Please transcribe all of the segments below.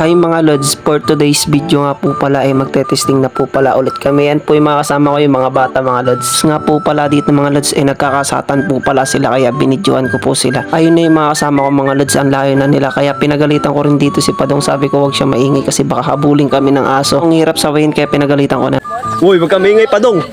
Hi mga Lods, for today's video nga po pala ay magte-testing na po pala ulit kami. Yan po yung mga kasama ko yung mga bata mga Lods. Nga po pala dito mga Lods ay nagkakasatan po pala sila kaya binidyoan ko po sila. Ayun na yung mga kasama ko mga Lods, ang layo na nila kaya pinagalitan ko rin dito si Padong sabi ko wag siya maingay kasi baka habulin kami ng aso. Ang hirap sawayin kaya pinagalitan ko na. Uy, wag kami ingay pa dong.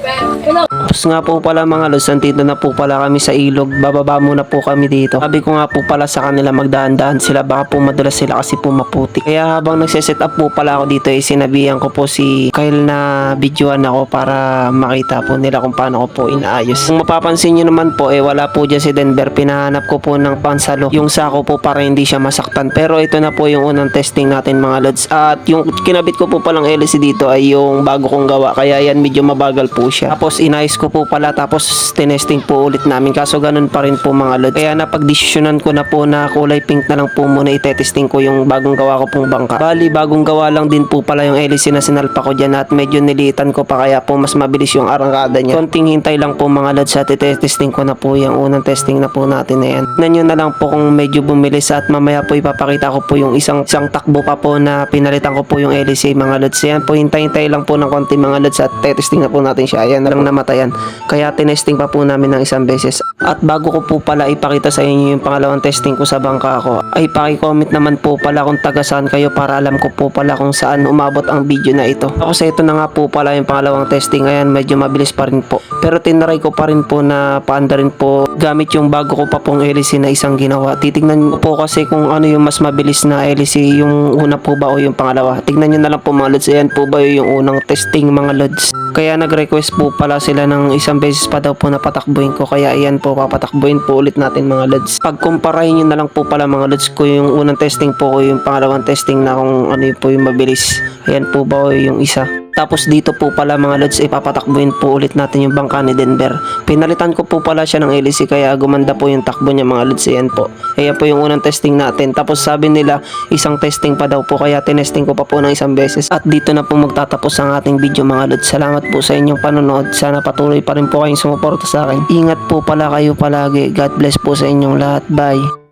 Tapos nga po pala mga Lods, nandito na po pala kami sa ilog. Bababa muna po kami dito. Sabi ko nga po pala sa kanila magdaan-daan sila baka po madulas sila kasi po maputi. Kaya habang nagsiset up po pala ako dito ay sinabihan ko po si Kyle na videoan ako para makita po nila kung paano ko po inaayos. Kung mapapansin nyo naman po eh wala po dyan si Denver. Pinahanap ko po ng pansalo yung sako po para hindi siya masaktan. Pero ito na po yung unang testing natin mga Lods. At yung kinabit ko po palang LC dito ay yung bago kong gawa. Kaya yan medyo mabagal po siya. Tapos inayos ko po pala tapos tinesting po ulit namin. Kaso ganun pa rin po mga Lods. Kaya napagdesisyonan ko na po na kulay pink na lang po muna itetesting ko yung bagong gawa ko pong bangka. Bali bagong gawa lang din po pala yung LC na sinalpa ko dyan at medyo nilitan ko pa kaya po mas mabilis yung arangkada niya. Konting hintay lang po mga Lods at itetesting ko na po yung unang testing na po natin na yan. Tignan nyo na lang po kung medyo bumilis at mamaya po ipapakita ko po yung isang, isang takbo pa po na pinalitan ko po yung LC mga Lods. Yan po hintay-hintay lang po ng konti mga Lods at testing na po natin siya. Ayan lang namatayan. Kaya tinesting pa po namin ng isang beses. At bago ko po pala ipakita sa inyo yung pangalawang testing ko sa bangka ko, ay paki-comment naman po pala kung taga saan kayo para alam ko po pala kung saan umabot ang video na ito. Tapos ito na nga po pala yung pangalawang testing. Ayan, medyo mabilis pa rin po. Pero tinry ko pa rin po na paanda rin po gamit yung bago ko pa pong LC na isang ginawa. Titignan ko po kasi kung ano yung mas mabilis na LC, yung una po ba o yung pangalawa. Tignan nyo na lang po mga lods. Ayan po ba yung unang testing mga lods. Kaya nag-request po pala sila ng isang beses pa daw po na patakbuhin ko. Kaya ayan po, papatakbuhin po ulit natin mga lods. Pagkumparahin nyo na lang po pala mga lods ko yung unang testing po ko yung pangalawang testing na kung ano po yung mabilis. Ayan po ba yung isa. Tapos dito po pala mga lods, ipapatakbuhin po ulit natin yung bangka ni Denver. Pinalitan ko po pala siya ng LC kaya gumanda po yung takbo niya mga lods. Ayan po. Ayan po yung unang testing natin. Tapos sabi nila, isang testing pa daw po kaya tinesting ko pa po ng isang beses. At dito na po magtatapos ang ating video mga lods. Salamat po sa inyong panonood. Sana patuloy pa rin po kayong sumuporta sa akin. Ingat po pala kayo palagi. God bless po sa inyong lahat. Bye.